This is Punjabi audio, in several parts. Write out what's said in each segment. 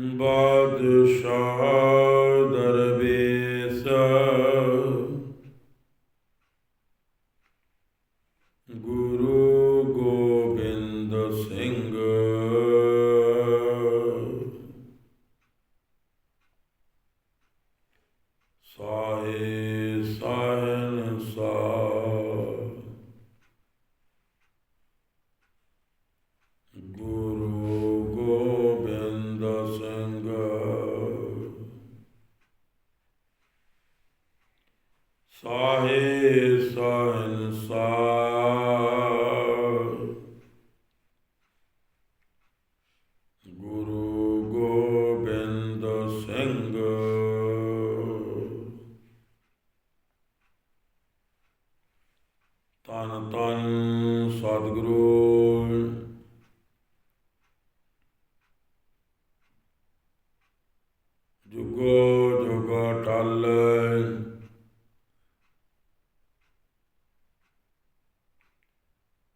ਬਾਦਸ਼ਾਹ। ਤਨ ਤਨ ਸਤਿਗੁਰੂ। ਜੁਗੋ ਜੁਗੋ ਟਲ।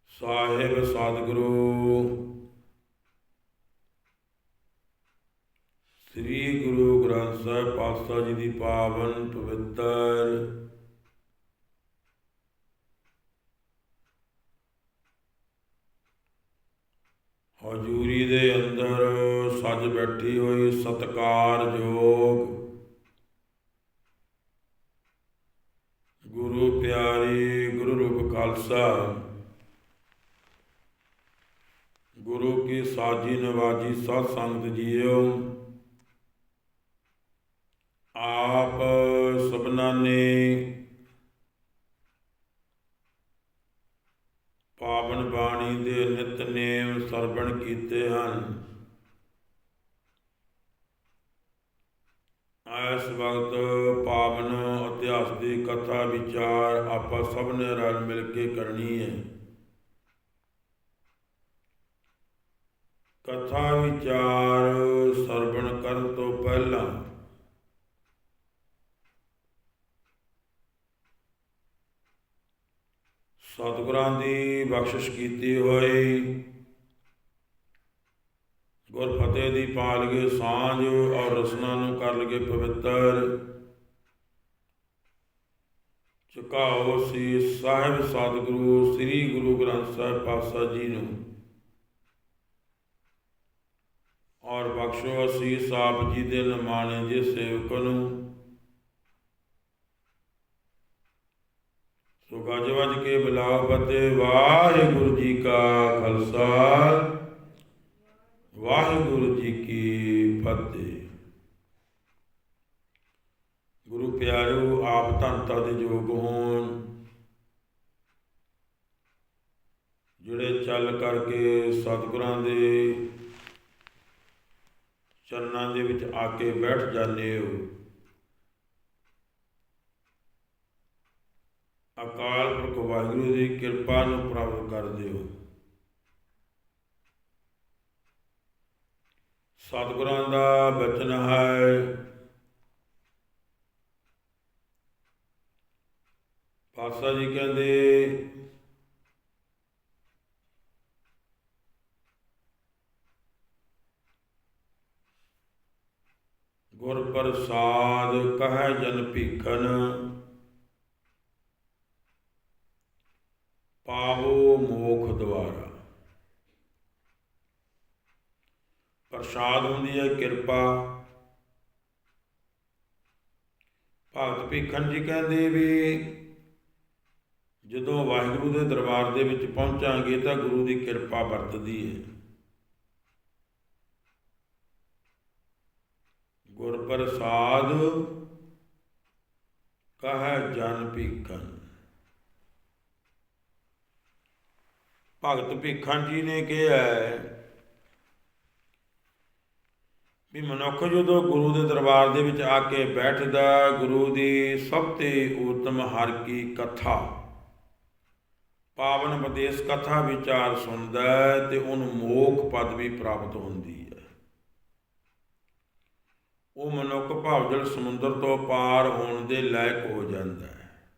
ਸਾਹਿਬ ਸਤਿਗੁਰੂ। ਸ੍ਰੀ ਗੁਰੂ ਗ੍ਰੰਥ ਸਾਹਿਬ ਪਾਤਸ਼ਾਹ ਜੀ ਦੀ ਪਾਵਨ ਪਵਿੱਤਰ ਹਜੂਰੀ ਦੇ ਅੰਦਰ ਸੱਜ ਬੈਠੀ ਹੋਈ ਸਤਕਾਰਯੋਗ ਗੁਰੂ ਪਿਆਰੀ, ਗੁਰੂ ਰੂਪ ਖਾਲਸਾ। ਗੁਰੂ ਕੀ ਸਾਜੀ ਨਵਾਜੀ ਸਤ ਸੰਗਤ ਜੀਓ। ਆਪ ਸਭਨਾਂ ਨੇ ਪਾਵਨ ਬਾਣੀ ਦੇ ਨਿਤਨੇਮ ਸਰਵਣ ਕੀਤੇ ਹਨ ਇਸ ਵਕਤ ਪਾਵਨ ਇਤਿਹਾਸ ਦੀ ਕਥਾ ਵਿਚਾਰ ਆਪਾਂ ਸਭ ਨੇ ਰਲ ਮਿਲ ਕੇ ਕਰਨੀ ਹੈ। ਕਥਾ ਵਿਚਾਰ ਸਰਵਣ ਕਰਨ ਤੋਂ ਪਹਿਲਾਂ ਸਤਿਗੁਰਾਂ ਦੀ ਬਖਸ਼ਿਸ਼ ਕੀਤੀ ਹੋਈ ਗੁਰ ਫਤਿਹ ਦੀ ਪਾਲ ਗਏ ਸਾਂਝ ਔਰ ਰਸਨਾ ਨੂੰ ਕਰ ਲਗੇ ਪਵਿੱਤਰ। ਝੁਕਾਓ ਸੀ ਸਾਹਿਬ ਸਤਿਗੁਰੂ, ਸ੍ਰੀ ਗੁਰੂ ਗ੍ਰੰਥ ਸਾਹਿਬ ਪਾਤਸ਼ਾਹ ਜੀ ਨੂੰ। ਔਰ ਬਖਸ਼ੋ ਅਸੀਸ ਆਪ ਜੀ ਦੇ ਨਿਮਾਣੇ ਜੇ ਸੇਵਕ ਨੂੰ। ਸੋ ਗੱਜ ਵੱਜ ਕੇ ਬੁਲਾਓ ਫਤਿਹ, ਵਾਹਿਗੁਰੂ ਜੀ ਕਾ ਖਾਲਸਾ। ਵਾਹਿਗੁਰੂ ਜੀ ਕੀ ਫਤਿਹ ਗੁਰੂ ਪਿਆਰਿਓ, ਆਪ ਧੰਤਾ ਦੇ ਯੋਗ ਹੋਣ। ਜਿਹੜੇ ਚੱਲ ਕਰਕੇ ਸਤਿਗੁਰਾਂ ਦੇ ਚਰਨਾਂ ਦੇ ਵਿੱਚ ਆ ਕੇ ਬੈਠ ਜਾਂਦੇ ਹੋ, ਅਕਾਲ ਪੁਰਖ ਵਾਹਿਗੁਰੂ ਦੀ ਕਿਰਪਾ ਨੂੰ ਪ੍ਰਾਪਤ ਕਰਦੇ ਹੋ। ਸਤਿਗੁਰਾਂ ਦਾ ਬਚਨ ਹੈ। ਪਾਤਸ਼ਾਹ ਜੀ ਕਹਿੰਦੇ ਗੁਰ ਪ੍ਰਸਾਦ ਕਹੈ ਜਨ ਭੀਖਨ ਪਾਵੋ ਮੋਖ ਦਵਾਰਾ ਪ੍ਰਸਾਦ ਹੁੰਦੀ ਹੈ ਕਿਰਪਾ। ਭਗਤ ਭੀਖਨ ਜੀ ਕਹਿੰਦੇ ਵੀ ਜਦੋਂ ਵਾਹਿਗੁਰੂ ਦੇ ਦਰਬਾਰ ਦੇ ਵਿੱਚ ਪਹੁੰਚਾਂਗੇ ਤਾਂ ਗੁਰੂ ਦੀ ਕਿਰਪਾ ਵਰਤਦੀ ਹੈ ਗੁਰ ਪ੍ਰਸਾਦ ਕਹੈ ਜਨ ਭੀਖਨ ਭਗਤ ਭੀਖਨ ਜੀ ਨੇ ਕਿਹਾ ਵੀ ਮਨੁੱਖ ਜਦੋਂ ਗੁਰੂ ਦੇ ਦਰਬਾਰ ਦੇ ਵਿੱਚ ਆ ਕੇ ਬੈਠਦਾ, ਗੁਰੂ ਦੀ ਸਭ ਤੋਂ ਉਤਮ ਹਰ ਕੀ ਕਥਾ ਪਾਵਨ ਉਪਦੇਸ਼ ਕਥਾ ਵਿਚਾਰ ਸੁਣਦਾ ਹੈ ਤੇ ਉਹਨੂੰ ਮੋਖ ਪਦਵੀ ਪ੍ਰਾਪਤ ਹੁੰਦੀ ਹੈ। ਉਹ ਮਨੁੱਖ ਭਾਵਜਲ ਸਮੁੰਦਰ ਤੋਂ ਪਾਰ ਹੋਣ ਦੇ ਲਾਇਕ ਹੋ ਜਾਂਦਾ ਹੈ।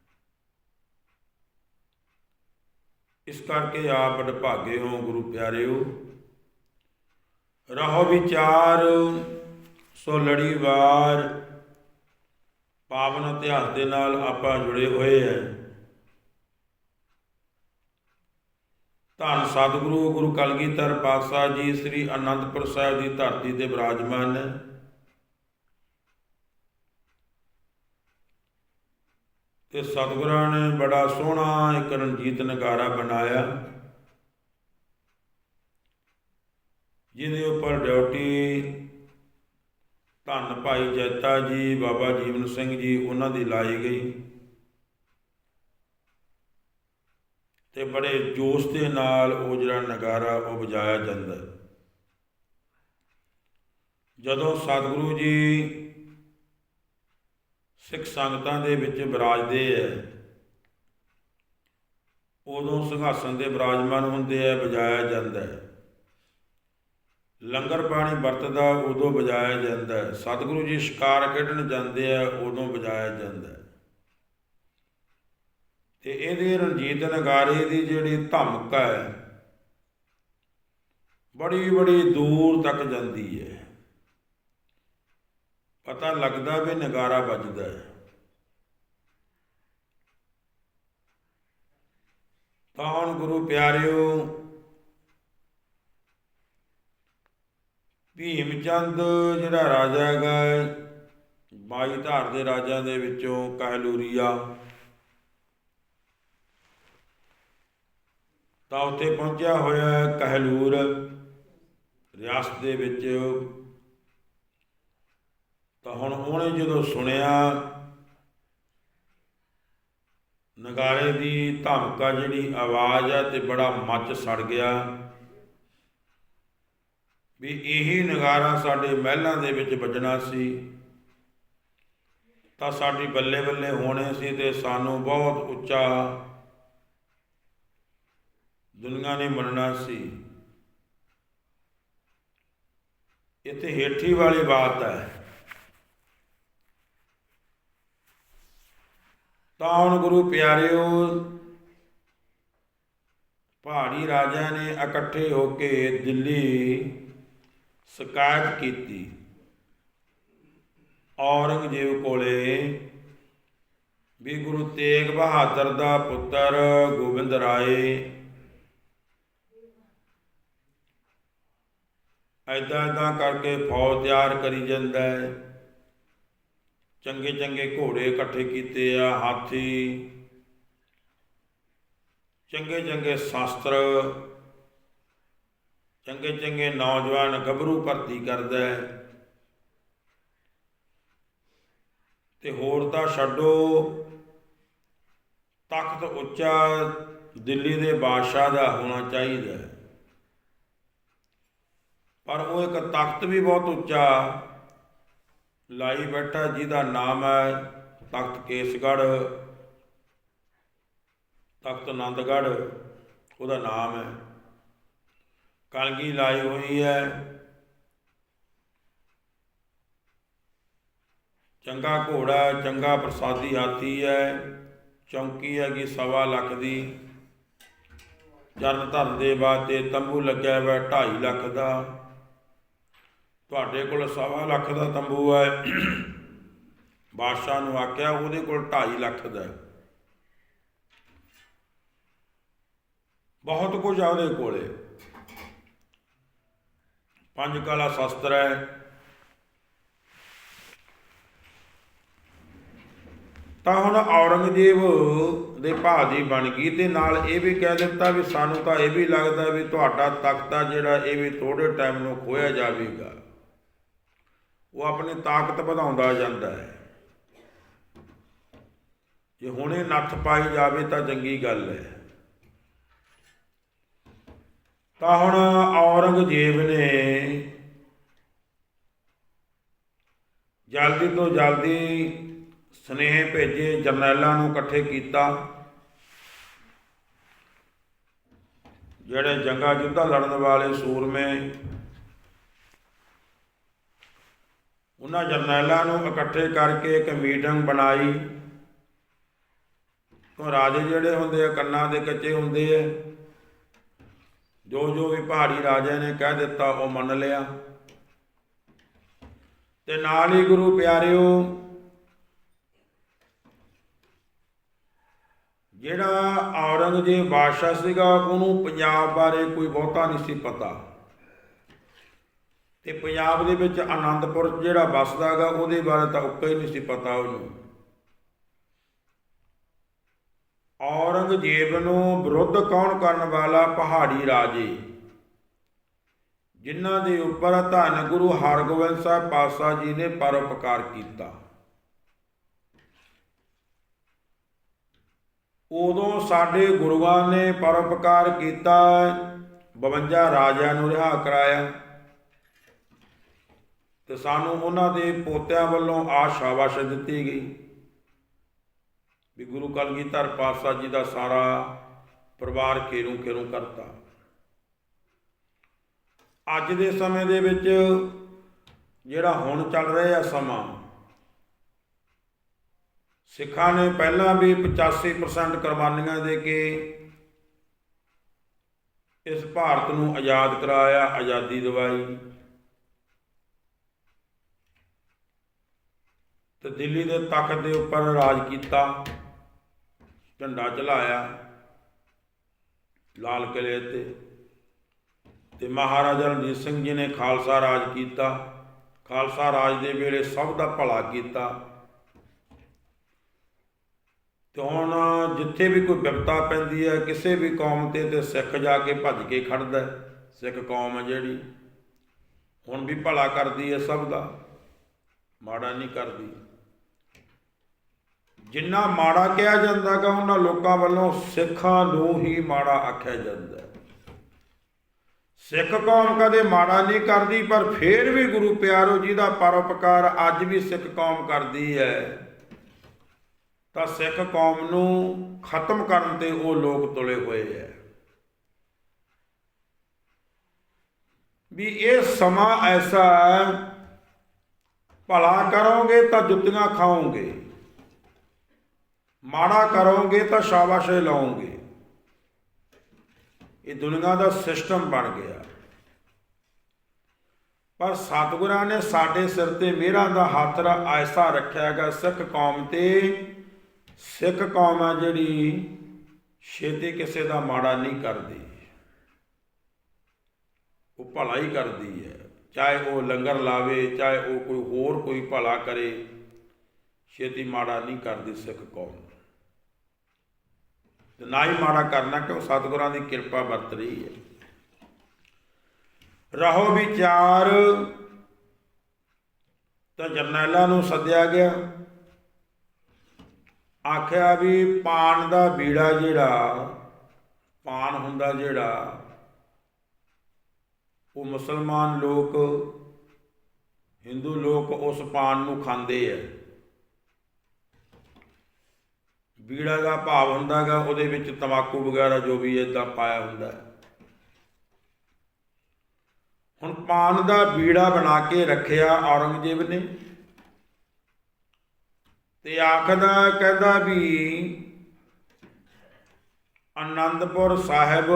ਇਸ ਕਰਕੇ ਆਪ ਵਡਭਾਗੇ ਹੋ ਗੁਰੂ ਪਿਆਰਿਓ। ਰਹੋ ਵਿਚਾਰ, ਸੋ ਲੜੀਵਾਰ ਪਾਵਨ ਇਤਿਹਾਸ ਦੇ ਨਾਲ ਆਪਾਂ ਜੁੜੇ ਹੋਏ ਹੈ। ਧੰਨ ਸਤਿਗੁਰੂ, ਗੁਰੂ ਕਲਗੀਧਰ ਪਾਤਸ਼ਾਹ ਜੀ, ਸ੍ਰੀ ਅਨੰਦਪੁਰ ਸਾਹਿਬ ਦੀ ਧਰਤੀ ਤੇ ਬਿਰਾਜਮਾਨ ਨੇ। ਤੇ ਸਤਿਗੁਰਾਂ ਨੇ ਬੜਾ ਸੋਹਣਾ ਇੱਕ ਰਣਜੀਤ ਨਗਾਰਾ ਬਣਾਇਆ, ਜਿਹਦੇ ਉੱਪਰ ਡਿਊਟੀ ਧੰਨ ਭਾਈ ਜੈਤਾ ਜੀ, ਬਾਬਾ ਜੀਵਨ ਸਿੰਘ ਜੀ, ਉਹਨਾਂ ਦੀ ਲਾਈ ਗਈ। ਤੇ ਬੜੇ ਜੋਸ਼ ਦੇ ਨਾਲ ਉਹ ਜਿਹੜਾ ਨਗਾਰਾ ਉਹ ਵਜਾਇਆ ਜਾਂਦਾ ਜਦੋਂ ਸਤਿਗੁਰੂ ਜੀ ਸਿੱਖ ਸੰਗਤਾਂ ਦੇ ਵਿੱਚ ਵਿਰਾਜਦੇ ਐ ਉਦੋਂ ਸਿੰਘਾਸਨ ਦੇ ਵਿਰਾਜਮਾਨ ਹੁੰਦੇ ਐ ਵਜਾਇਆ ਜਾਂਦਾ ਹੈ। ਲੰਗਰ ਪਾਣੀ ਵਰਤਦਾ ਉਦੋਂ ਵਜਾਇਆ ਜਾਂਦਾ ਹੈ। ਸਤਿਗੁਰੂ ਜੀ ਸ਼ਿਕਾਰ ਖੇਡਣ ਜਾਂਦੇ ਆ ਉਦੋਂ ਵਜਾਇਆ ਜਾਂਦਾ ਹੈ। ਤੇ ਇਹਦੇ ਰਣਜੀਤ ਨਗਾਰੇ ਦੀ ਜਿਹੜੀ ਧਮਕ ਹੈ, ਬੜੀ ਬੜੀ ਦੂਰ ਤੱਕ ਜਾਂਦੀ ਹੈ। ਪਤਾ ਲੱਗਦਾ ਵੀ ਨਗਾਰਾ ਵੱਜਦਾ ਹੈ। ਤਾਂ ਹੁਣ ਗੁਰੂ ਪਿਆਰਿਓ, ਭੀਮ ਚੰਦ ਜਿਹੜਾ ਰਾਜਾ ਹੈਗਾ, ਬਾਈ ਧਾਰ ਦੇ ਰਾਜਿਆਂ ਦੇ ਵਿੱਚੋਂ ਕਹਿਲੂਰੀਆ ਤਾਂ ਉੱਥੇ ਪਹੁੰਚਿਆ ਹੋਇਆ ਕਹਿਲੂਰ, ਰਿਆਸਤ ਦੇ ਵਿੱਚ। ਤਾਂ ਹੁਣ ਉਹਨੇ ਜਦੋਂ ਸੁਣਿਆ, ਨਗਾਰੇ ਦੀ ਧਮਕਾ ਜਿਹੜੀ ਆਵਾਜ਼ ਆ ਤੇ ਬੜਾ ਮੱਚ ਸੜ ਗਿਆ। ਵੀ ਇਹੀ ਨਗਾਰਾ ਸਾਡੇ ਮਹਿਲਾਂ ਦੇ ਵਿੱਚ ਵੱਜਣਾ ਸੀ। ਤਾਂ ਸਾਡੀ ਬੱਲੇ ਬੱਲੇ ਹੋਣੇ ਸੀ ਤੇ ਸਾਨੂੰ ਬਹੁਤ ਉੱਚਾ ਦੁਨੀਆ ਨੇ ਮੰਨਣਾ ਸੀ। ਇੱਥੇ ਹੇਠੀ ਵਾਲੀ ਬਾਤ ਹੈ। ਤਾਂ ਹੁਣ ਗੁਰੂ ਪਿਆਰਿਓ, ਪਹਾੜੀ ਰਾਜਿਆਂ ਨੇ ਇਕੱਠੇ ਹੋ ਕੇ ਦਿੱਲੀ ਸ਼ਿਕਾਇਤ ਕੀਤੀ। ਔਰੰਗਜ਼ੇਬ ਕੋਲੇ ਵੀ ਗੁਰੂ ਤੇਗ ਬਹਾਦਰ ਦਾ ਪੁੱਤਰ ਗੋਬਿੰਦ ਰਾਏ ਐਦਾਂ ਐਦਾਂ ਕਰਕੇ ਫੌਜ ਤਿਆਰ ਕਰੀ ਜਾਂਦਾ ਹੈ। ਚੰਗੇ ਚੰਗੇ ਘੋੜੇ ਇਕੱਠੇ ਕੀਤੇ ਆ, ਹਾਥੀ, ਚੰਗੇ ਚੰਗੇ ਸ਼ਾਸਤਰ, ਚੰਗੇ ਚੰਗੇ ਨੌਜਵਾਨ ਗੱਭਰੂ ਭਰਤੀ ਕਰਦਾ ਹੈ। ਤੇ ਹੋਰ ਤਾਂ ਛੱਡੋ, ਤਖਤ ਉੱਚਾ ਦਿੱਲੀ ਦੇ ਬਾਦਸ਼ਾਹ ਦਾ ਹੋਣਾ ਚਾਹੀਦਾ ਹੈ। ਪਰ ਉਹ ਇੱਕ ਤਖਤ ਵੀ ਬਹੁਤ ਉੱਚਾ ਲਾਈ ਬੈਠਾ, ਜਿਹਦਾ ਨਾਮ ਹੈ ਤਖਤ ਕੇਸਗੜ੍ਹ, ਤਖਤ ਆਨੰਦਗੜ੍ਹ, ਉਹਦਾ ਨਾਮ ਹੈ। ਕਲਗੀ ਲਾਈ ਹੋਈ ਹੈ। ਚੰਗਾ ਘੋੜਾ ਚੰਗਾ ਪ੍ਰਸਾਦੀ ਹਾਥੀ ਹੈ, ਚੌਂਕੀ ਹੈਗੀ ਸਵਾ ਲੱਖ ਦੀ। ਚਰਨ ਧਰਨ ਦੇ ਬਾਅਦ ਤੰਬੂ ਲੱਗਿਆ ਹੋਇਆ 2.5 ਲੱਖ ਦਾ। ਤੁਹਾਡੇ ਕੋਲ ਸਵਾ ਲੱਖ ਦਾ ਤੰਬੂ ਹੈ। ਬਾਦਸ਼ਾਹ ਨੂੰ ਆਖਿਆ, ਉਹਦੇ ਕੋਲ 2.5 ਲੱਖ ਦਾ ਬਹੁਤ ਕੁਝ ਆ ਉਹਦੇ ਕੋਲੇ। ਪੰਜ ਕਲਾ ਸ਼ਸਤਰ ਹੈ। ਤਾਂ ਹੁਣ ਔਰੰਗਜ਼ੇਬ ਦੇ ਭਾਅ ਦੀ ਬਣ ਗਈ ਤੇ ਨਾਲ ਇਹ ਵੀ ਕਹਿ ਦਿੱਤਾ ਵੀ ਸਾਨੂੰ ਤਾਂ ਇਹ ਵੀ ਲੱਗਦਾ ਵੀ ਤੁਹਾਡਾ ਤਖਤਾ ਜਿਹੜਾ ਇਹ ਵੀ ਥੋੜੇ ਟਾਈਮ ਨੂੰ ਖੋਇਆ ਜਾਵੇਗਾ। ਉਹ ਆਪਣੀ ਤਾਕਤ ਵਧਾਉਂਦਾ ਜਾਂਦਾ ਹੈ। ਜੇ ਹੁਣੇ ਨੱਥ ਪਾਈ ਜਾਵੇ ਤਾਂ ਚੰਗੀ ਗੱਲ ਹੈ। ਤਾਂ ਹੁਣ ਔਰੰਗਜ਼ੇਬ ਨੇ ਜਲਦੀ ਤੋਂ ਜਲਦੀ ਸਨੇਹ ਭੇਜੇ, ਜਰਨੈਲਾਂ ਨੂੰ ਇਕੱਠੇ ਕੀਤਾ। ਜਿਹੜੇ ਜੰਗਾ ਜੁੱਧਾ ਲੜਨ ਵਾਲੇ ਸੂਰਮੇ ਉਹਨਾਂ ਜਰਨੈਲਾਂ ਨੂੰ ਇਕੱਠੇ ਕਰਕੇ ਇੱਕ ਮੀਟਿੰਗ ਬਣਾਈ। ਤੋਂ ਰਾਜੇ ਜਿਹੜੇ ਹੁੰਦੇ ਆ, ਕੰਨਾਂ ਦੇ ਕੱਚੇ ਹੁੰਦੇ ਆ। ਜੋ ਜੋ ਵੀ ਪਹਾੜੀ ਰਾਜੇ ਨੇ ਕਹਿ ਦਿੱਤਾ, ਉਹ ਮੰਨ ਲਿਆ। ਤੇ ਨਾਲ ਹੀ ਗੁਰੂ ਪਿਆਰਿਓ, ਜਿਹੜਾ ਔਰੰਗਜ਼ੇਬ ਬਾਦਸ਼ਾਹ ਸੀਗਾ, ਉਹਨੂੰ ਪੰਜਾਬ ਬਾਰੇ ਕੋਈ ਬਹੁਤਾ ਨਹੀਂ ਸੀ ਪਤਾ। ਤੇ ਪੰਜਾਬ ਦੇ ਵਿੱਚ ਆਨੰਦਪੁਰ ਜਿਹੜਾ ਵੱਸਦਾਗਾ ਉਹਦੇ ਬਾਰੇ ਤਾਂ ਉੱਕਾ ਹੀ ਨਹੀਂ ਸੀ ਪਤਾ ਉਹਨੂੰ। ਔਰੰਗਜ਼ੇਬ ਨੂੰ ਵਿਰੁੱਧ ਕੌਣ ਕਰਨ ਵਾਲਾ? ਪਹਾੜੀ ਰਾਜੇ। ਜਿਨ੍ਹਾਂ ਦੇ ਉੱਪਰ ਧੰਨ ਗੁਰੂ ਹਰਗੋਬਿੰਦ ਸਾਹਿਬ ਪਾਤਸ਼ਾਹ ਜੀ ਨੇ ਪਰਉਪਕਾਰ ਕੀਤਾ। ਉਦੋਂ ਸਾਡੇ ਗੁਰੂਆਂ ਨੇ ਪਰਉਪਕਾਰ ਕੀਤਾ। 52 ਰਾਜਿਆਂ ਨੂੰ ਰਿਹਾ ਕਰਾਇਆ। ਤੇ ਸਾਨੂੰ ਉਹਨਾਂ ਦੇ ਪੋਤਿਆਂ ਵੱਲੋਂ ਆ ਸ਼ਾਬਾਸ਼ ਦਿੱਤੀ ਗਈ। ਵੀ ਗੁਰੂ ਕਲਗੀਧਰ ਪਾਤਸ਼ਾਹ ਜੀ ਦਾ ਸਾਰਾ ਪਰਿਵਾਰ ਕੇਰੂ ਕੇਰੂ ਕਰਤਾ। ਅੱਜ ਦੇ ਸਮੇਂ ਦੇ ਵਿੱਚ ਜਿਹੜਾ ਹੁਣ ਚੱਲ ਰਿਹਾ ਸਮਾਂ, ਸਿੱਖਾਂ ਨੇ ਪਹਿਲਾਂ ਵੀ 85% ਕੁਰਬਾਨੀਆਂ ਦੇ ਕੇ ਇਸ ਭਾਰਤ ਨੂੰ ਆਜ਼ਾਦ ਕਰਾਇਆ, ਆਜ਼ਾਦੀ ਦਿਵਾਈ। ਤੇ ਦਿੱਲੀ ਦੇ ਤਖਤ ਦੇ ਉੱਪਰ ਰਾਜ ਕੀਤਾ, ਝੰਡਾ ਚਲਾਇਆ, ਲਾਲ ਕਿਲੇ ਤੇ ਤੇ ਮਹਾਰਾਜਾ ਰਣਜੀਤ ਸਿੰਘ ਜੀ ਨੇ ਖਾਲਸਾ ਰਾਜ ਕੀਤਾ। ਖਾਲਸਾ ਰਾਜ ਦੇ ਵੇਲੇ ਸਭ ਦਾ ਭਲਾ ਕੀਤਾ। ਤੇ ਹੁਣ ਜਿੱਥੇ ਵੀ ਕੋਈ ਵਿਪਤਾ ਪੈਂਦੀ ਹੈ, ਕਿਸੇ ਵੀ ਕੌਮ ਤੇ ਤੇ ਸਿੱਖ ਜਾ ਕੇ ਭੱਜ ਕੇ ਖੜਦਾ ਸਿੱਖ ਕੌਮ ਹੈ ਜਿਹੜੀ, ਹੁਣ ਵੀ ਭਲਾ ਕਰਦੀ ਹੈ ਸਭ ਦਾ, ਮਾੜਾ ਨਹੀਂ ਕਰਦੀ। ਜਿੰਨਾ ਮਾੜਾ ਕਿਹਾ ਜਾਂਦਾ ਗਾ ਉਹਨਾਂ ਲੋਕਾਂ ਵੱਲੋਂ ਸਿੱਖਾਂ ਨੂੰ ਹੀ ਮਾੜਾ ਆਖਿਆ ਜਾਂਦਾ ਸਿੱਖ ਕੌਮ ਕਦੇ ਮਾੜਾ ਨਹੀਂ ਕਰਦੀ, ਪਰ ਫੇਰ ਵੀ ਗੁਰੂ ਪਿਆਰੋ ਜੀ ਦਾ ਪਰਉਪਕਾਰ ਅੱਜ ਵੀ ਸਿੱਖ ਕੌਮ ਕਰਦੀ ਹੈ। ਤਾਂ ਸਿੱਖ ਕੌਮ ਨੂੰ ਖਤਮ ਕਰਨ ਤੇ ਉਹ ਲੋਕ ਤੁਲੇ ਹੋਏ ਹੈ। ਵੀ ਇਹ ਸਮਾਂ ਐਸਾ ਹੈ, ਭਲਾ ਕਰੋਗੇ ਤਾਂ ਜੁੱਤੀਆਂ ਖਾਓਗੇ। ਮਾੜਾ ਕਰੋਗੇ ਤਾਂ ਸ਼ਾਬਾਸ਼ੇ ਲਾਓਗੇ ਇਹ ਦੁਨੀਆ ਦਾ ਸਿਸਟਮ ਬਣ ਗਿਆ। ਪਰ ਸਤਿਗੁਰਾਂ ਨੇ ਸਾਡੇ ਸਿਰ ਤੇ ਮਿਹਰਾਂ ਦਾ ਹੱਥ ਰ- ਐਸਾ ਰੱਖਿਆ ਹੈਗਾ। ਸਿੱਖ ਕੌਮ ਤੇ, ਸਿੱਖ ਕੌਮ ਆ ਜਿਹੜੀ ਛੇਤੀ ਕਿਸੇ ਦਾ ਮਾੜਾ ਨਹੀਂ ਕਰਦੀ। ਉਹ ਭਲਾ ਹੀ ਕਰਦੀ ਹੈ। ਚਾਹੇ ਉਹ ਲੰਗਰ ਲਾਵੇ, ਚਾਹੇ ਉਹ ਕੋਈ ਹੋਰ ਕੋਈ ਭਲਾ ਕਰੇ, ਛੇਤੀ ਮਾੜਾ ਨਹੀਂ ਕਰਦੀ ਸਿੱਖ ਕੌਮ। ਤੇ ਨਾ ਹੀ ਮਾੜਾ ਕਰਨਾ ਕਿਉਂ ਸਤਿਗੁਰਾਂ ਦੀ ਕਿਰਪਾ ਵਰਤ ਰਹੀ ਹੈ। ਰਹੋ ਵਿਚਾਰ। ਤਾਂ ਜਰਨੈਲਾਂ ਨੂੰ ਸੱਦਿਆ ਗਿਆ। ਆਖਿਆ ਵੀ ਪਾਨ ਦਾ ਬੀੜਾ ਜਿਹੜਾ, ਪਾਨ ਹੁੰਦਾ ਜਿਹੜਾ, ਉਹ ਮੁਸਲਮਾਨ ਲੋਕ, ਹਿੰਦੂ ਲੋਕ ਉਸ ਪਾਨ ਨੂੰ ਖਾਂਦੇ ਐ ਬੀੜਾ ਦਾ ਭਾਵ ਹੁੰਦਾਗਾ ਉਹਦੇ ਵਿੱਚ ਤਮਾਕੂ ਵਗੈਰਾ ਜੋ ਵੀ ਇਦਾਂ ਪਾਇਆ ਹੁੰਦਾ ਹੁਣ ਪਾਨ ਦਾ ਬੀੜਾ ਬਣਾ ਕੇ ਰੱਖਿਆ ਔਰੰਗਜ਼ੇਬ ਨੇ ਤੇ ਆਖਦਾ ਕਹਿੰਦਾ ਵੀ ਆਨੰਦਪੁਰ ਸਾਹਿਬ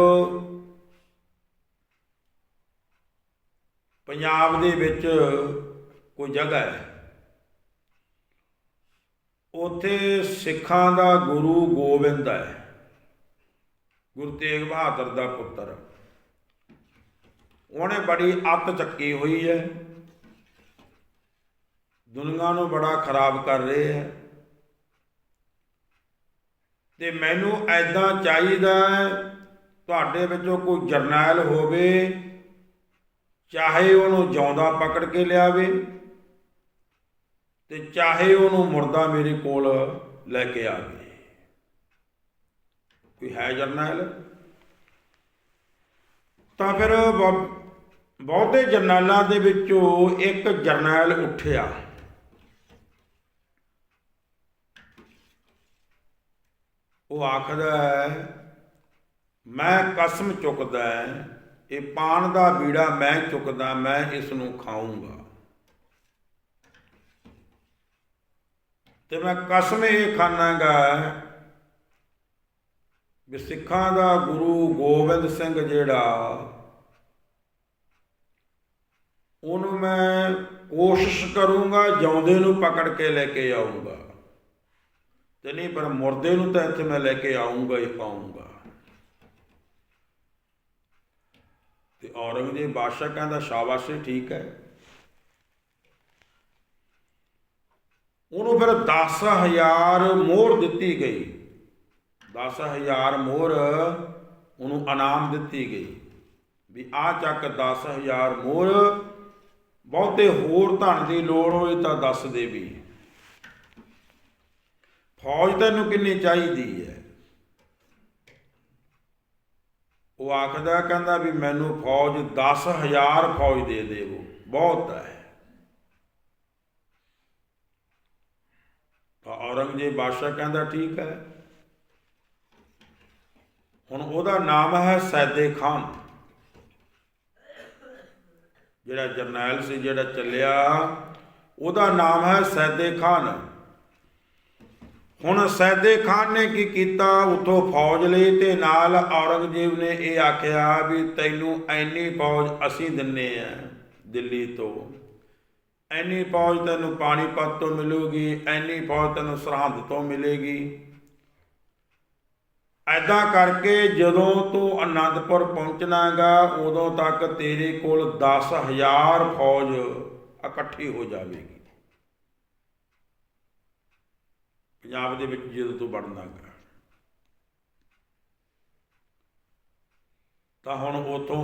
ਪੰਜਾਬ ਦੇ ਵਿੱਚ ਕੋਈ ਜਗ੍ਹਾ ਹੈ। ਉੱਥੇ ਸਿੱਖਾਂ ਦਾ ਗੁਰੂ ਗੋਬਿੰਦ ਹੈ। ਗੁਰੂ ਤੇਗ ਬਹਾਦਰ ਦਾ ਪੁੱਤਰ। ਉਹਨੇ ਬੜੀ ਅੱਤ ਚੱਕੀ ਹੋਈ ਹੈ। ਦੁਨੀਆ ਨੂੰ ਬੜਾ ਖਰਾਬ ਕਰ ਰਹੇ ਹੈ। ਤੇ ਮੈਨੂੰ ਐਦਾਂ ਚਾਹੀਦਾ ਤੁਹਾਡੇ ਵਿੱਚੋਂ ਕੋਈ ਜਰਨੈਲ ਹੋਵੇ, ਚਾਹੇ ਉਹਨੂੰ ਜਿਉਂਦਾ ਪਕੜ ਕੇ ਲਿਆਵੇ। ਤੇ ਚਾਹੇ ਉਹਨੂੰ ਮੁਰਦਾ ਮੇਰੇ ਕੋਲ ਲੈ ਕੇ ਆ ਆਵੇ ਕੋਈ ਹੈ ਜਰਨੈਲ ਤਾਂ ਫਿਰ ਬ- ਬਹੁਤੇ ਜਰਨੈਲਾਂ ਦੇ ਵਿੱਚੋਂ ਇੱਕ ਜਰਨੈਲ ਉੱਠਿਆ। ਉਹ ਆਖਦਾ ਹੈ, ਮੈਂ ਕਸਮ ਚੁੱਕਦਾ ਇਹ ਪਾਣ ਦਾ ਬੀੜਾ ਮੈਂ ਚੁੱਕਦਾ, ਮੈਂ ਇਸ ਨੂੰ ਖਾਊਂਗਾ। ਤੇ ਮੈਂ ਕਸਮ ਇਹ ਖਾਨਾਗਾ ਵੀ ਸਿੱਖਾਂ ਦਾ ਗੁਰੂ ਗੋਬਿੰਦ ਸਿੰਘ ਜਿਹੜਾ, ਉਹਨੂੰ ਮੈਂ ਕੋਸ਼ਿਸ਼ ਕਰੂੰਗਾ ਜਿਉਂਦੇ ਨੂੰ ਪਕੜ ਕੇ ਲੈ ਕੇ ਆਉਂਗਾ ਤੇ ਨਹੀਂ, ਪਰ ਮੁਰਦੇ ਨੂੰ ਤਾਂ ਇੱਥੇ ਮੈਂ ਲੈ ਕੇ ਆਉਂਗਾ ਹੀ ਆਉਂਗਾ ਤੇ ਔਰੰਗਜ਼ੇਬ ਬਾਦਸ਼ਾਹ ਕਹਿੰਦਾ, ਸ਼ਾਬਾਸ਼, ਠੀਕ ਹੈ। ਉਹਨੂੰ ਫਿਰ 10000 ਮੋਹਰ ਦਿੱਤੀ ਗਈ। 10000 ਮੋਹਰ ਉਹਨੂੰ ਇਨਾਮ ਦਿੱਤੀ ਗਈ। ਵੀ ਆ ਚੱਕ 10000 ਮੋਹਰ, ਬਹੁਤੇ ਹੋਰ ਧਨ ਦੀ ਲੋੜ ਹੋਈ ਤਾਂ ਦੱਸ ਦੇ ਵੀ ਫੌਜ ਤੈਨੂੰ ਕਿੰਨੀ ਚਾਹੀਦੀ ਹੈ? ਉਹ ਆਖਦਾ, ਕਹਿੰਦਾ ਵੀ ਮੈਨੂੰ ਫੌਜ 10000 ਫੌਜ ਦੇ ਦੇਵੋ। ਬਹੁਤ ਹੈ ਤਾਂ ਔਰੰਗਜ਼ੇਬ ਬਾਦਸ਼ਾਹ ਕਹਿੰਦਾ, ਠੀਕ ਹੈ। ਹੁਣ ਉਹਦਾ ਨਾਮ ਹੈ ਸੈਦੇ ਖਾਨ। ਜਿਹੜਾ ਜਰਨੈਲ ਸੀ, ਜਿਹੜਾ ਚੱਲਿਆ, ਉਹਦਾ ਨਾਮ ਹੈ ਸੈਦੇ ਖਾਨ। ਹੁਣ ਸੈਦੇ ਖਾਨ ਨੇ ਕੀ ਕੀਤਾ? ਉਥੋਂ ਫੌਜ ਲਈ ਤੇ ਨਾਲ ਔਰੰਗਜ਼ੇਬ ਨੇ ਇਹ ਆਖਿਆ ਵੀ ਤੈਨੂੰ ਐਨੀ ਫੌਜ ਅਸੀਂ ਦਿੰਨੇ ਆ ਦਿੱਲੀ ਤੋਂ। ਐਨੀ ਫੌਜ ਤੈਨੂੰ ਪਾਣੀਪਤ ਤੋਂ ਮਿਲੂਗੀ, ਐਨੀ ਫੌਜ ਤੈਨੂੰ ਸਰਹੰਦ ਤੋਂ ਮਿਲੇਗੀ। ਐਦਾਂ ਕਰਕੇ ਜਦੋਂ ਤੂੰ ਆਨੰਦਪੁਰ ਪਹੁੰਚਣਾਗਾ, ਉਦੋਂ ਤੱਕ ਤੇਰੇ ਕੋਲ 10000 ਫੌਜ ਇਕੱਠੀ ਹੋ ਜਾਵੇਗੀ। ਪੰਜਾਬ ਦੇ ਵਿੱਚ ਜਦੋਂ ਤੂੰ ਵੜਨਾਗਾ ਤਾਂ ਹੁਣ ਉਥੋਂ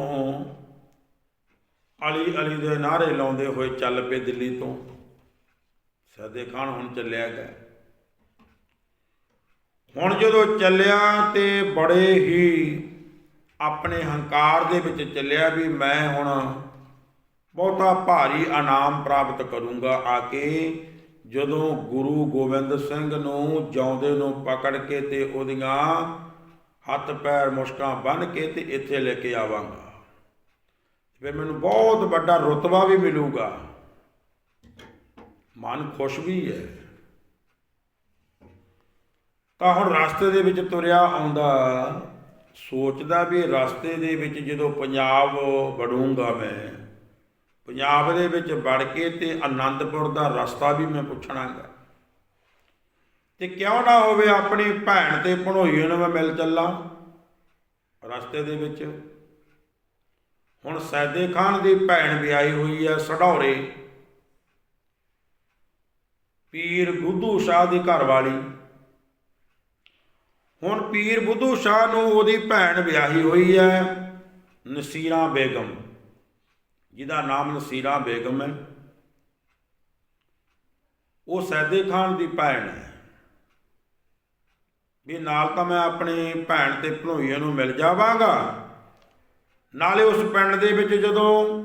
ਅਲੀ ਅਲੀ ਦੇ ਨਾਰੇ ਲਾਉਂਦੇ ਹੋਏ ਚੱਲ ਪਏ ਦਿੱਲੀ ਤੋਂ। ਸਦੇ ਖਾਨ ਹੁਣ ਚੱਲਿਆ ਗਿਆ। ਹੁਣ ਜਦੋਂ ਚੱਲਿਆ ਤੇ ਬੜੇ ਹੀ ਆਪਣੇ ਹੰਕਾਰ ਦੇ ਵਿੱਚ ਚੱਲਿਆ ਵੀ ਮੈਂ ਹੁਣ ਬਹੁਤਾ ਭਾਰੀ ਇਨਾਮ ਪ੍ਰਾਪਤ ਕਰੂੰਗਾ ਆ ਕੇ ਜਦੋਂ ਗੁਰੂ ਗੋਬਿੰਦ ਸਿੰਘ ਨੂੰ ਜਿਉਂਦੇ ਨੂੰ ਪਕੜ ਕੇ ਤੇ ਉਹਦੀਆਂ ਹੱਥ ਪੈਰ ਮੁਸ਼ਕਾਂ ਬੰਨ ਕੇ ਤੇ ਇੱਥੇ ਲੈ ਕੇ ਆਵਾਂਗਾ। ਫਿਰ ਮੈਨੂੰ ਬਹੁਤ ਵੱਡਾ ਰੁਤਬਾ ਵੀ ਮਿਲੂਗਾ। ਮਨ ਖੁਸ਼ ਵੀ ਹੈ। ਤਾਂ ਹੁਣ ਰਸਤੇ ਦੇ ਵਿੱਚ ਤੁਰਿਆ ਆਉਂਦਾ, ਸੋਚਦਾ ਵੀ ਰਸਤੇ ਦੇ ਵਿੱਚ ਜਦੋਂ ਪੰਜਾਬ ਵੜੂੰਗਾ ਮੈਂ, ਪੰਜਾਬ ਦੇ ਵਿੱਚ ਵੜ ਕੇ ਤੇ ਆਨੰਦਪੁਰ ਦਾ ਰਸਤਾ ਵੀ ਮੈਂ ਪੁੱਛਣਾਗਾ। ਤੇ ਕਿਉਂ ਨਾ ਹੋਵੇ ਆਪਣੀ ਭੈਣ ਤੇ ਭਣੋਈਏ ਨੂੰ ਮੈਂ ਮਿਲ ਚੱਲਾਂ ਰਸਤੇ ਦੇ ਵਿੱਚ। ਹੁਣ ਸੈਦੇ ਖਾਨ ਦੀ ਭੈਣ ਵਿਆਹੀ ਹੋਈ ਹੈ ਸਢੌਰੇ। ਪੀਰ ਬੁੱਧੂ ਸ਼ਾਹ ਦੀ ਘਰ ਵਾਲੀ ਹੁਣ ਪੀਰ ਬੁੱਧੂ ਸ਼ਾਹ ਨੂੰ ਉਹਦੀ ਭੈਣ ਵਿਆਹੀ ਹੋਈ ਹੈ ਨਸੀਰਾ ਬੇਗਮ। ਜਿਹਦਾ ਨਾਮ ਨਸੀਰਾ ਬੇਗਮ ਹੈ। ਉਹ ਸੈਦੇ ਖਾਨ ਦੀ ਭੈਣ ਹੈ। ਵੀ ਨਾਲ ਤਾਂ ਮੈਂ ਆਪਣੇ ਭੈਣ ਤੇ ਭਣੋਈਏ ਨੂੰ ਮਿਲ ਜਾਵਾਂਗਾ। ਨਾਲੇ ਉਸ ਪਿੰਡ ਦੇ ਵਿੱਚ ਜਦੋਂ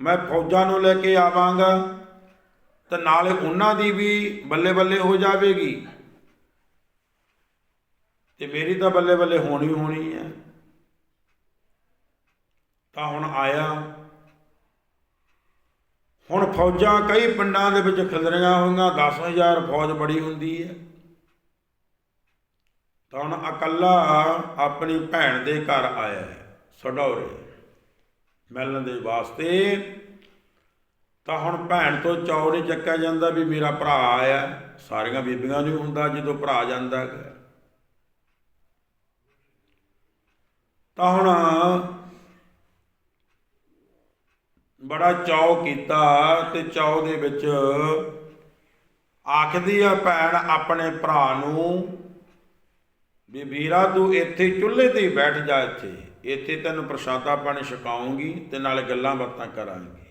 ਮੈਂ ਫੌਜਾਂ ਨੂੰ ਲੈ ਕੇ ਆਵਾਂਗਾ, ਤਾਂ ਨਾਲੇ ਉਹਨਾਂ ਦੀ ਵੀ ਬੱਲੇ ਬੱਲੇ ਹੋ ਜਾਵੇਗੀ। ਤੇ ਮੇਰੀ ਤਾਂ ਬੱਲੇ ਬੱਲੇ ਹੋਣੀ ਹੋਣੀ ਹੈ। ਤਾਂ ਹੁਣ ਆਇਆ। ਹੁਣ ਫੌਜਾਂ ਕਈ ਪਿੰਡਾਂ ਦੇ ਵਿੱਚ ਖਿਲਰੀਆਂ ਹੋਈਆਂ 10000 ਫੌਜ ਬੜੀ ਹੁੰਦੀ ਹੈ। ਤਾਂ ਹੁਣ ਇਕੱਲਾ ਆਪਣੀ ਭੈਣ ਦੇ ਘਰ ਆਇਆ ਹੈ, ਸਡੌਰੇ। ਮਿਲਣ ਦੇ ਵਾਸਤੇ। ਤਾਂ ਹੁਣ ਭੈਣ ਤੋਂ ਚੌ ਨਹੀਂ ਚੱਕਿਆ ਜਾਂਦਾ ਵੀ ਮੇਰਾ ਭਰਾ ਆਇਆ। ਸਾਰੀਆਂ ਬੀਬੀਆਂ ਨੂੰ ਹੁੰਦਾ ਜਦੋਂ ਭਰਾ ਜਾਂਦਾ ਹੈ ਤਾਂ ਹੁਣ ਬੜਾ ਚਾਉ ਕੀਤਾ ਤੇ ਚਾਉ ਦੇ ਵਿੱਚ ਆਖਦੀ ਆ ਭੈਣ ਆਪਣੇ ਭਰਾ ਨੂੰ ਵੀ ਵੀਰਾ ਤੂੰ ਇੱਥੇ ਚੁੱਲ੍ਹੇ ਤੇ ਹੀ ਬੈਠ ਜਾ ਇੱਥੇ। ਇੱਥੇ ਤੈਨੂੰ ਪ੍ਰਸ਼ਾਦਾ ਪਾਣੀ ਛਕਾਉਂਗੀ ਤੇ ਨਾਲ ਗੱਲਾਂ ਬਾਤਾਂ ਕਰਾਂਗੀ।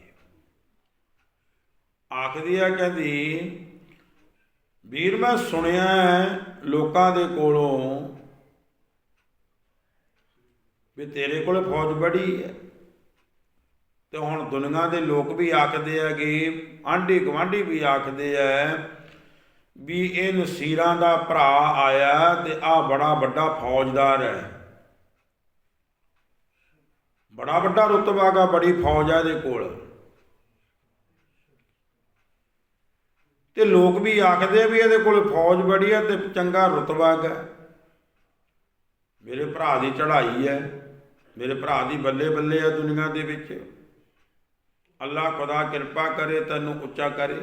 ਆਖਦੀ ਆ, ਕਹਿੰਦੀ, ਵੀਰ ਮੈਂ ਸੁਣਿਆ ਲੋਕਾਂ ਦੇ ਕੋਲੋਂ ਵੀ ਤੇਰੇ ਕੋਲ ਫੌਜ ਬੜੀ ਹੈ। ਤੇ ਹੁਣ ਦੁਨੀਆ ਦੇ ਲੋਕ ਵੀ ਆਖਦੇ ਆ ਆਂਢੀ ਗਵਾਂਢੀ ਵੀ ਆਖਦੇ ਆ ਵੀ ਇਹ ਨਸੀਰਾਂ ਦਾ ਭਰਾ ਆਇਆ ਤੇ ਆ ਬੜਾ ਵੱਡਾ ਫੌਜਦਾਰ ਹੈ। ਬੜਾ ਵੱਡਾ ਰੁਤਬਾ ਗਾ, ਬੜੀ ਫੌਜ ਆ ਇਹਦੇ ਕੋਲ। ਤੇ ਲੋਕ ਵੀ ਆਖਦੇ ਵੀ ਇਹਦੇ ਕੋਲ ਫੌਜ ਬੜੀ ਆ ਤੇ ਚੰਗਾ ਰੁਤਬਾ ਗਾ। ਮੇਰੇ ਭਰਾ ਦੀ ਚੜ੍ਹਾਈ ਹੈ ਮੇਰੇ ਭਰਾ ਦੀ ਬੱਲੇ ਬੱਲੇ ਆ ਦੁਨੀਆ ਦੇ ਵਿੱਚ। ਅੱਲਾ ਖੁਦਾ ਕਿਰਪਾ ਕਰੇ, ਤੈਨੂੰ ਉੱਚਾ ਕਰੇ।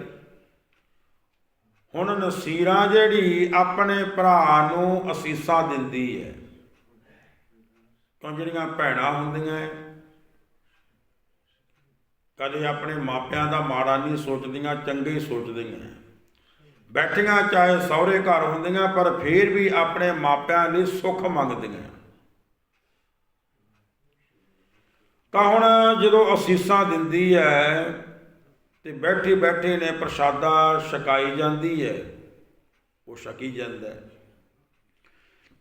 ਹੁਣ ਨਸੀਰਾਂ ਜਿਹੜੀ ਆਪਣੇ ਭਰਾ ਨੂੰ ਅਸੀਸਾਂ ਦਿੰਦੀ ਹੈ ਕਿਉਂ ਜਿਹੜੀਆਂ ਭੈਣਾਂ ਹੁੰਦੀਆਂ ਕਦੇ ਆਪਣੇ ਮਾਪਿਆਂ ਦਾ ਮਾੜਾ ਨਹੀਂ ਸੋਚਦੀਆਂ, ਚੰਗੇ ਹੀ ਸੋਚਦੀਆਂ ਬੈਠੀਆਂ ਚਾਹੇ ਸਹੁਰੇ ਘਰ ਹੁੰਦੀਆਂ, ਪਰ ਫੇਰ ਵੀ ਆਪਣੇ ਮਾਪਿਆਂ ਲਈ ਸੁੱਖ ਮੰਗਦੀਆਂ। ਤਾਂ ਹੁਣ ਜਦੋਂ ਅਸੀਸਾਂ ਦਿੰਦੀ ਹੈ ਤੇ ਬੈਠੇ ਬੈਠੇ ਨੇ ਪ੍ਰਸ਼ਾਦਾ ਛਕਾਈ ਜਾਂਦੀ ਹੈ ਉਹ ਛਕੀ ਜਾਂਦਾ ਹੈ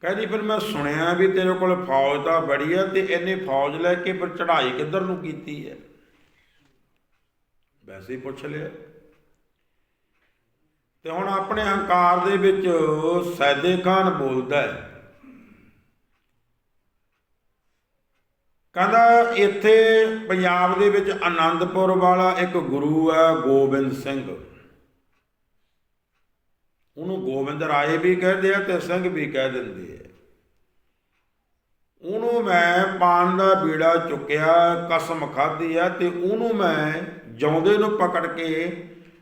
ਕਹਿੰਦੀ, ਫਿਰ ਮੈਂ ਸੁਣਿਆ ਵੀ ਤੇਰੇ ਕੋਲ ਫੌਜ ਤਾਂ ਬੜੀ ਹੈ ਤੇ ਇਹਨੇ ਫੌਜ ਲੈ ਕੇ ਫਿਰ ਚੜ੍ਹਾਈ ਕਿੱਧਰ ਨੂੰ ਕੀਤੀ ਹੈ? ਵੈਸੇ ਹੀ ਪੁੱਛ ਲਿਆ। ਤੇ ਹੁਣ ਆਪਣੇ ਹੰਕਾਰ ਦੇ ਵਿੱਚ ਸੈਦੇ ਖਾਨ ਬੋਲਦਾ ਹੈ। ਕਹਿੰਦਾ, ਇੱਥੇ ਪੰਜਾਬ ਦੇ ਵਿੱਚ ਆਨੰਦਪੁਰ ਵਾਲਾ ਇੱਕ ਗੁਰੂ ਹੈ, ਗੋਬਿੰਦ ਸਿੰਘ। ਉਹਨੂੰ ਗੋਬਿੰਦ ਰਾਏ ਵੀ ਕਹਿੰਦੇ ਆ ਤੇ ਸਿੰਘ ਵੀ ਕਹਿ ਦਿੰਦੇ ਆ। ਉਹਨੂੰ ਮੈਂ ਪਾਨ ਦਾ ਬੀੜਾ ਚੁੱਕਿਆ, ਕਸਮ ਖਾਧੀ ਆ ਤੇ ਉਹਨੂੰ ਮੈਂ ਜਿਉਂਦੇ ਨੂੰ ਪਕੜ ਕੇ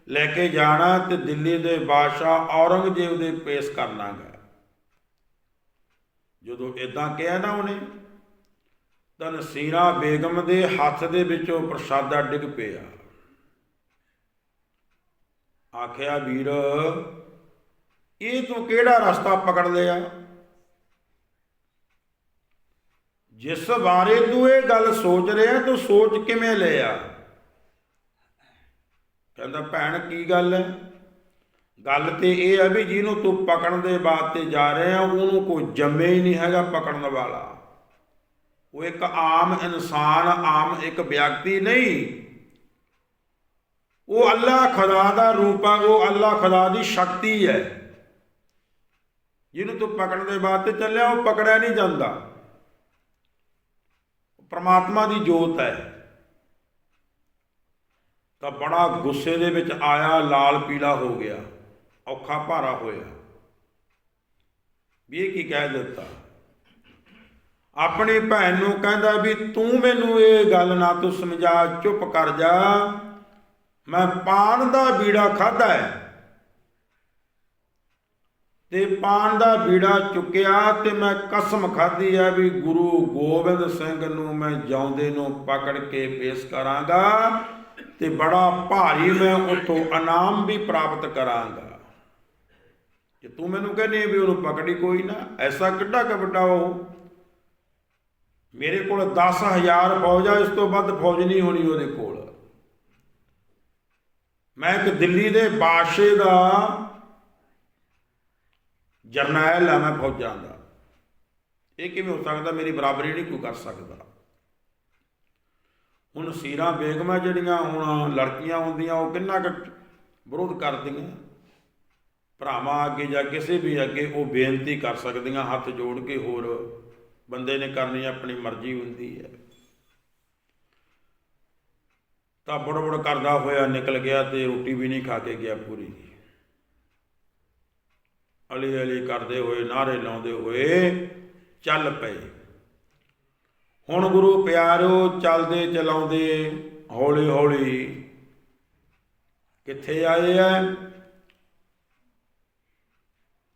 ਲੈ ਕੇ ਜਾਣਾ ਤੇ ਦਿੱਲੀ ਦੇ ਬਾਦਸ਼ਾਹ ਔਰੰਗਜ਼ੇਬ ਦੇ ਪੇਸ਼ ਕਰਨਾਗਾ ਜਦੋਂ ਇਦਾਂ ਕਿਹਾ ਨਾ ਉਹਨੇ, ਤਾਂ ਨਸੀਰਾ ਬੇਗਮ ਦੇ ਹੱਥ ਦੇ ਵਿੱਚੋਂ ਪ੍ਰਸ਼ਾਦਾ ਡਿੱਗ ਪਿਆ। ਆਖਿਆ, ਵੀਰ ਇਹ ਤੂੰ ਕਿਹੜਾ ਰਸਤਾ ਪਕੜ ਲਿਆ ਜਿਸ ਬਾਰੇ ਤੂੰ ਇਹ ਗੱਲ ਸੋਚ ਰਿਹਾ, ਤੂੰ ਸੋਚ ਕਿਵੇਂ ਲਿਆ? ਕਹਿੰਦਾ, ਭੈਣ, ਕੀ ਗੱਲ ਹੈ? ਗੱਲ ਤੇ ਇਹ ਹੈ ਵੀ ਜਿਹਨੂੰ ਤੂੰ ਪਕੜਨ ਦੇ ਬਾਤ ਤੇ ਜਾ ਰਿਹਾ, ਉਹਨੂੰ ਕੋਈ ਜੰਮੇ ਹੀ ਨਹੀਂ ਹੈਗਾ ਪਕੜਨ ਵਾਲਾ। ਉਹ ਇੱਕ ਆਮ ਇਨਸਾਨ, ਆਮ ਇੱਕ ਵਿਅਕਤੀ ਨਹੀਂ। ਉਹ ਅੱਲਾ ਖੁਦਾ ਦਾ ਰੂਪ ਹੈ ਉਹ ਅੱਲਾ ਖੁਦਾ ਦੀ ਸ਼ਕਤੀ ਹੈ। ਜਿਹਨੂੰ ਤੂੰ ਪਕੜਨ ਦੇ ਬਾਤ ਤੇ ਚੱਲਿਆ, ਉਹ ਪਕੜਿਆ ਨਹੀਂ ਜਾਂਦਾ। ਪਰਮਾਤਮਾ ਦੀ ਜੋਤ ਹੈ। ਤਾਂ ਬੜਾ ਗੁੱਸੇ ਦੇ ਵਿੱਚ ਆਇਆ, ਲਾਲ ਪੀਲਾ ਹੋ ਗਿਆ, ਔਖਾ ਭਾਰਾ ਹੋਇਆ। ਵੀ ਇਹ ਕੀ ਕਹਿ ਦਿੱਤਾ? ਆਪਣੀ ਭੈਣ ਨੂੰ ਕਹਿੰਦਾ ਵੀ ਤੂੰ ਮੈਨੂੰ ਇਹ ਗੱਲ ਨਾ ਤੂੰ ਸਮਝਾ, ਚੁੱਪ ਕਰ ਜਾ। ਮੈਂ ਪਾਨ ਦਾ ਬੀੜਾ ਖਾਦਾ ਹੈ। ਤੇ ਪਾਨ ਦਾ ਬੀੜਾ ਚੁੱਕਿਆ ਤੇ ਮੈਂ ਕਸਮ ਖਾਧੀ ਆ ਵੀ ਗੁਰੂ ਗੋਬਿੰਦ ਸਿੰਘ ਨੂੰ ਮੈਂ ਜਿਉਂਦੇ ਨੂੰ ਪਕੜ ਕੇ ਪੇਸ਼ ਕਰਾਂਗਾ ਤੇ ਬੜਾ ਭਾਰੀ ਮੈਂ ਉਤੋਂ ਇਨਾਮ ਵੀ ਪ੍ਰਾਪਤ ਕਰਾਂਗਾ। ਕਿ ਤੂੰ ਮੈਨੂੰ ਕਹਿੰਦੀ ਵੀ ਉਹਨੂੰ ਪਕੜੀ ਕੋਈ ਨਾ, ਐਸਾ ਕਿੱਡਾ ਕ ਉਹ? ਮੇਰੇ ਕੋਲ 10000 ਫੌਜ ਆ, ਇਸ ਤੋਂ ਵੱਧ ਫੌਜ ਨਹੀਂ ਹੋਣੀ ਉਹਦੇ ਕੋਲ। ਮੈਂ ਇੱਕ ਦਿੱਲੀ ਦੇ ਬਾਦਸ਼ਾਹ ਦਾ ਜਰਨੈਲ ਆ, ਮੈਂ ਫੌਜਾਂ ਦਾ। ਇਹ ਕਿਵੇਂ ਹੋ ਸਕਦਾ? ਮੇਰੀ ਬਰਾਬਰੀ ਨਹੀਂ ਕੋਈ ਕਰ ਸਕਦਾ। ਹੁਣ ਸੀਰਾ ਬੇਗਮਾਂ ਜਿਹੜੀਆਂ ਹੁਣ ਲੜਕੀਆਂ ਹੁੰਦੀਆਂ, ਉਹ ਕਿੰਨਾ ਕੁ ਵਿਰੋਧ ਕਰਦੀਆਂ? ਭਰਾਵਾਂ ਅੱਗੇ ਜਾਂ ਕਿਸੇ ਵੀ ਅੱਗੇ ਉਹ ਬੇਨਤੀ ਕਰ ਸਕਦੀਆਂ, ਹੱਥ ਜੋੜ ਕੇ ਹੋਰ ਬੰਦੇ ਨੇ ਕਰਨੀ ਆਪਣੀ ਮਰਜ਼ੀ ਹੁੰਦੀ ਹੈ। ਤਾਂ ਬੜ ਬੜ ਕਰਦਾ ਹੋਇਆ ਨਿਕਲ ਗਿਆ ਤੇ ਰੋਟੀ ਵੀ ਨਹੀਂ ਖਾ ਕੇ ਗਿਆ ਪੂਰੀ। ਅਲੀ ਅਲੀ ਕਰਦੇ ਹੋਏ ਨਾਰੇ ਲਾਉਂਦੇ ਹੋਏ ਚੱਲ ਪਏ। ਹੁਣ ਗੁਰੂ ਪਿਆਰਿਓ ਚੱਲਦੇ ਚਲਾਉਂਦੇ ਹੌਲੀ ਹੌਲੀ ਕਿੱਥੇ ਆਏ ਆ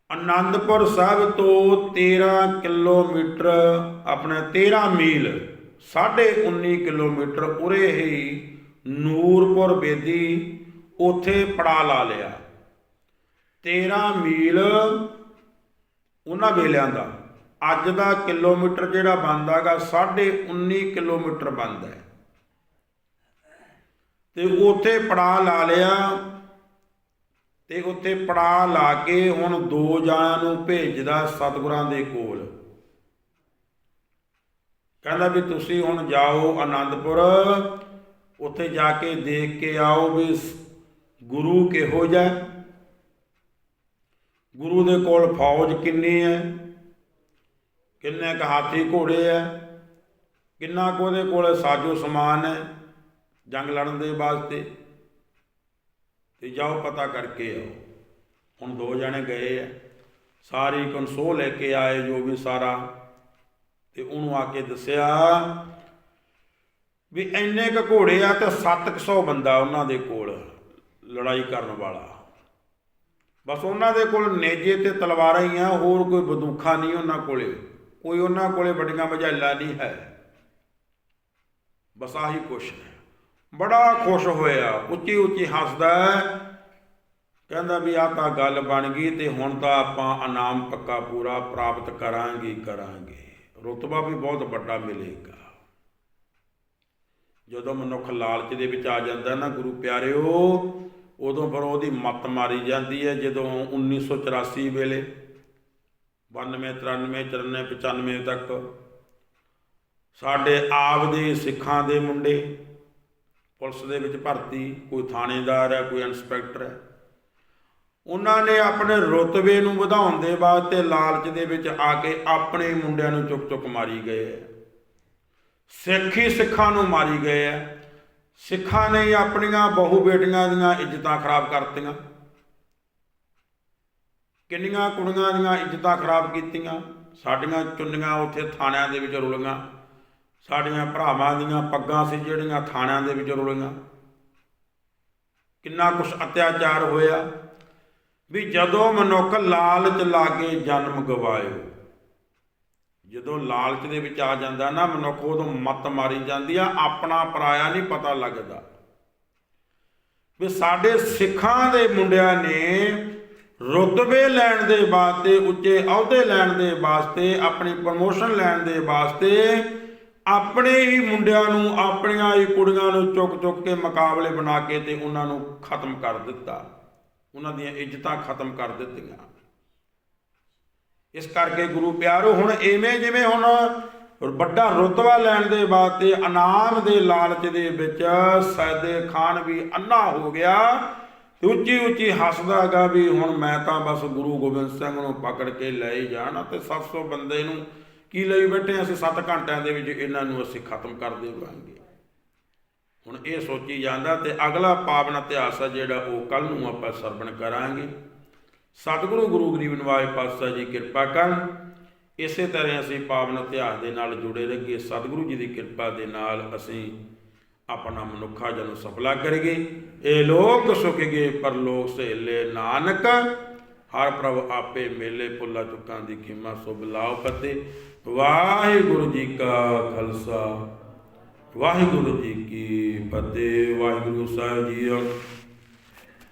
ਆਨੰਦਪੁਰ ਸਾਹਿਬ ਤੋਂ 13 ਕਿਲੋਮੀਟਰ, ਆਪਣੇ 13 ਮੀਲ 19.5 ਕਿਲੋਮੀਟਰ ਉਰੇ ਹੀ ਨੂਰਪੁਰ ਬੇਦੀ ਉਥੇ ਪੜਾ ਲਾ ਲਿਆ। 13 ਮੀਲ ਉਹਨਾਂ ਵੇਲਿਆਂ ਦਾ। ਅੱਜ ਦਾ ਕਿਲੋਮੀਟਰ ਜਿਹੜਾ ਬਣਦਾਗਾ 19.5 ਕਿਲੋਮੀਟਰ ਬਣਦਾ ਹੈ। ਤੇ ਉੱਥੇ ਪੜਾ ਲਾ ਲਿਆ ਤੇ ਉੱਥੇ ਪੜਾ ਲਾ ਕੇ ਹੁਣ ਦੋ ਜਾਣਿਆਂ ਨੂੰ ਭੇਜਦਾ ਸਤਿਗੁਰਾਂ ਦੇ ਕੋਲ। ਕਹਿੰਦਾ ਵੀ ਤੁਸੀਂ ਹੁਣ ਜਾਓ ਆਨੰਦਪੁਰ, ਉੱਥੇ ਜਾ ਕੇ ਦੇਖ ਕੇ ਆਓ ਵੀ ਗੁਰੂ ਕਿਹੋ ਜਿਹਾ ਗੁਰੂ ਦੇ ਕੋਲ ਫੌਜ ਕਿੰਨੀ ਹੈ? ਕਿੰਨੇ ਕ ਹਾਥੀ ਘੋੜੇ ਹੈ? ਕਿੰਨਾ ਕੁ ਉਹਦੇ ਕੋਲ ਸਾਜੋ ਸਮਾਨ ਹੈ? ਜੰਗ ਲੜਨ ਦੇ ਵਾਸਤੇ। ਤੇ ਜਾਓ ਪਤਾ ਕਰਕੇ ਆਓ। ਹੁਣ ਦੋ ਜਣੇ ਗਏ ਆ ਸਾਰੀ ਕਨਸੋ ਲੈ ਕੇ ਆਏ ਜੋ ਵੀ ਸਾਰਾ। ਤੇ ਉਹਨੂੰ ਆ ਕੇ ਦੱਸਿਆ ਵੀ ਇੰਨੇ ਕ ਘੋੜੇ ਆ ਤੇ 700 ਬੰਦਾ ਉਹਨਾਂ ਦੇ ਕੋਲ ਲੜਾਈ ਕਰਨ ਵਾਲਾ। ਬਸ ਉਹਨਾਂ ਦੇ ਕੋਲ ਨੇਜੇ ਤੇ ਤਲਵਾਰਾਂ ਹੀ ਆ, ਹੋਰ ਕੋਈ ਬੰਦੂਖਾਂ ਨਹੀਂ ਉਹਨਾਂ ਕੋਲੇ। ਕੋਈ ਉਹਨਾਂ ਕੋਲੇ ਵੱਡੀਆਂ ਮਝੈਲਾਂ ਨਹੀਂ ਹੈ। ਬਸ ਆਹੀ ਕੁਛ ਹੈ। ਬੜਾ ਖੁਸ਼ ਹੋਇਆ ਉੱਚੀ ਉੱਚੀ ਹੱਸਦਾ ਕਹਿੰਦਾ ਵੀ ਆਹ ਤਾਂ ਗੱਲ ਬਣ ਗਈ ਤੇ ਹੁਣ ਤਾਂ ਆਪਾਂ ਇਨਾਮ ਪੱਕਾ ਪੂਰਾ ਪ੍ਰਾਪਤ ਕਰਾਂਗੇ ਕਰਾਂਗੇ। ਰੁਤਬਾ ਵੀ ਬਹੁਤ ਵੱਡਾ ਮਿਲੇਗਾ। ਜਦੋਂ ਮਨੁੱਖ ਲਾਲਚ ਦੇ ਵਿੱਚ ਆ ਜਾਂਦਾ ਨਾ, ਗੁਰੂ ਪਿਆਰਿਓ ਉਦੋਂ ਫਿਰ ਉਹਦੀ ਮੱਤ ਮਾਰੀ ਜਾਂਦੀ ਹੈ ਜਦੋਂ 1984 ਵੇਲੇ 92 93 94 95 ਤੱਕ ਸਾਡੇ ਆਪ ਦੇ ਸਿੱਖਾਂ ਦੇ ਮੁੰਡੇ ਪੁਲਿਸ ਦੇ ਵਿੱਚ ਭਰਤੀ, ਕੋਈ ਥਾਣੇਦਾਰ ਹੈ, ਕੋਈ ਇੰਸਪੈਕਟਰ ਹੈ, ਉਹਨਾਂ ਨੇ ਆਪਣੇ ਰੁਤਬੇ ਨੂੰ ਵਧਾਉਣ ਦੇ ਵਾਸਤੇ ਲਾਲਚ ਦੇ ਵਿੱਚ ਆ ਕੇ ਆਪਣੇ ਮੁੰਡਿਆਂ ਨੂੰ ਚੁੱਕ ਚੁੱਕ ਮਾਰੀ ਗਏ ਹੈ। ਸਿੱਖ ਹੀ ਸਿੱਖਾਂ ਨੂੰ ਮਾਰੀ ਗਏ ਹੈ। ਸਿੱਖਾਂ ਨੇ ਆਪਣੀਆਂ ਬਹੂ ਬੇਟੀਆਂ ਦੀਆਂ ਇੱਜ਼ਤਾਂ ਖਰਾਬ ਕਰਤੀਆਂ। ਕਿੰਨੀਆਂ ਕੁੜੀਆਂ ਦੀਆਂ ਇੱਜ਼ਤਾਂ ਖਰਾਬ ਕੀਤੀਆਂ। ਸਾਡੀਆਂ ਚੁੰਨੀਆਂ ਉੱਥੇ ਥਾਣਿਆਂ ਦੇ ਵਿੱਚ ਰੁਲੀਆਂ। ਸਾਡੀਆਂ ਭਰਾਵਾਂ ਦੀਆਂ ਪੱਗਾਂ ਸੀ ਜਿਹੜੀਆਂ ਥਾਣਿਆਂ ਦੇ ਵਿੱਚ ਰੁਲੀਆਂ। ਕਿੰਨਾ ਕੁਛ ਅਤਿਆਚਾਰ ਹੋਇਆ ਵੀ ਜਦੋਂ ਮਨੁੱਖ ਲਾਲਚ ਲਾਗੇ ਜਨਮ ਗਵਾਇਓ। ਜਦੋਂ ਲਾਲਚ ਦੇ ਵਿੱਚ ਆ ਜਾਂਦਾ ਨਾ, ਮਨੁੱਖ ਉਦੋਂ ਮੱਤ ਮਾਰੀ ਜਾਂਦੀ ਆ, ਆਪਣਾ ਪਰਾਇਆ ਨਹੀਂ ਪਤਾ ਲੱਗਦਾ। ਵੀ ਸਾਡੇ ਸਿੱਖਾਂ ਦੇ ਮੁੰਡਿਆਂ ਨੇ ਰੁਤਬੇ ਲੈਣ ਦੇ ਵਾਸਤੇ, ਉੱਚੇ ਅਹੁਦੇ ਲੈਣ ਦੇ ਵਾਸਤੇ, ਆਪਣੀ ਪ੍ਰਮੋਸ਼ਨ ਲੈਣ ਦੇ ਵਾਸਤੇ ਆਪਣੇ ਹੀ ਮੁੰਡਿਆਂ ਨੂੰ, ਆਪਣੀਆਂ ਹੀ ਕੁੜੀਆਂ ਨੂੰ ਚੁੱਕ ਚੁੱਕ ਕੇ ਮੁਕਾਬਲੇ ਬਣਾ ਕੇ ਤੇ ਉਹਨਾਂ ਨੂੰ ਖਤਮ ਕਰ ਦਿੱਤਾ। ਉਹਨਾਂ ਦੀਆਂ ਇੱਜ਼ਤਾਂ ਖਤਮ ਕਰ ਦਿੱਤੀਆਂ। ਇਸ ਕਰਕੇ ਗੁਰੂ ਪਿਆਰੋ, ਹੁਣ ਐਵੇਂ ਜਿਵੇਂ ਹੁਣ ਵੱਡਾ ਰੁਤਬਾ ਲੈਣ ਦੇ ਵਾਸਤੇ ਇਨਾਮ ਦੇ ਲਾਲਚ ਦੇ ਵਿੱਚ ਸੈਦੇ ਖਾਨ ਵੀ ਅੰਨਾ ਹੋ ਗਿਆ ਤੇ ਉੱਚੀ ਉੱਚੀ ਹੱਸਦਾਗਾ ਵੀ ਹੁਣ ਮੈਂ ਤਾਂ ਬਸ ਗੁਰੂ ਗੋਬਿੰਦ ਸਿੰਘ ਨੂੰ ਪਕੜ ਕੇ ਲੈ ਹੀ ਜਾਣਾ ਤੇ 700 ਬੰਦੇ ਨੂੰ ਕੀ ਲਈ ਬੈਠੇ ਅਸੀਂ? 7 ਘੰਟਿਆਂ ਦੇ ਵਿੱਚ ਇਹਨਾਂ ਨੂੰ ਅਸੀਂ ਖਤਮ ਕਰ ਦੇਵਾਂਗੇ। ਹੁਣ ਇਹ ਸੋਚੀ ਜਾਂਦਾ ਤੇ ਅਗਲਾ ਪਾਵਨ ਇਤਿਹਾਸ ਹੈ ਜਿਹੜਾ ਉਹ ਕੱਲ ਨੂੰ ਆਪਾਂ ਸਰਵਣ ਕਰਾਂਗੇ। ਸਤਿਗੁਰੂ ਗੁਰੂ ਗਰੀਬ ਨਿਵਾਜ ਪਾਤਸ਼ਾਹ ਜੀ ਕਿਰਪਾ ਕਰਨ। ਇਸੇ ਤਰ੍ਹਾਂ ਅਸੀਂ ਪਾਵਨ ਇਤਿਹਾਸ ਦੇ ਨਾਲ ਜੁੜੇ ਰਹੀਏ। ਸਤਿਗੁਰੂ ਜੀ ਦੀ ਕਿਰਪਾ ਦੇ ਨਾਲ ਅਸੀਂ ਆਪਣਾ ਮਨੁੱਖਾ ਜਨਮ ਸਫਲਾ ਕਰੀਏ। ਇਹ ਲੋਕ ਸੁਖਗੇ ਪਰਲੋਕ ਸਹੇਲੇ ਨਾਨਕ। ਹਰ ਪ੍ਰਭ ਆਪੇ ਮੇਲੇ ਪੁੱਲਾ ਚੁੱਕਾਂ ਦੀ ਖਿਮਾ ਸੁਭ ਲਾਓ ਫਤਿਹ। ਵਾਹਿਗੁਰੂ ਜੀ ਕਾ ਖਾਲਸਾ। ਵਾਹਿਗੁਰੂ ਜੀ ਕੀ ਫਤਿਹ। ਵਾਹਿਗੁਰੂ ਸਾਹਿਬ ਜੀ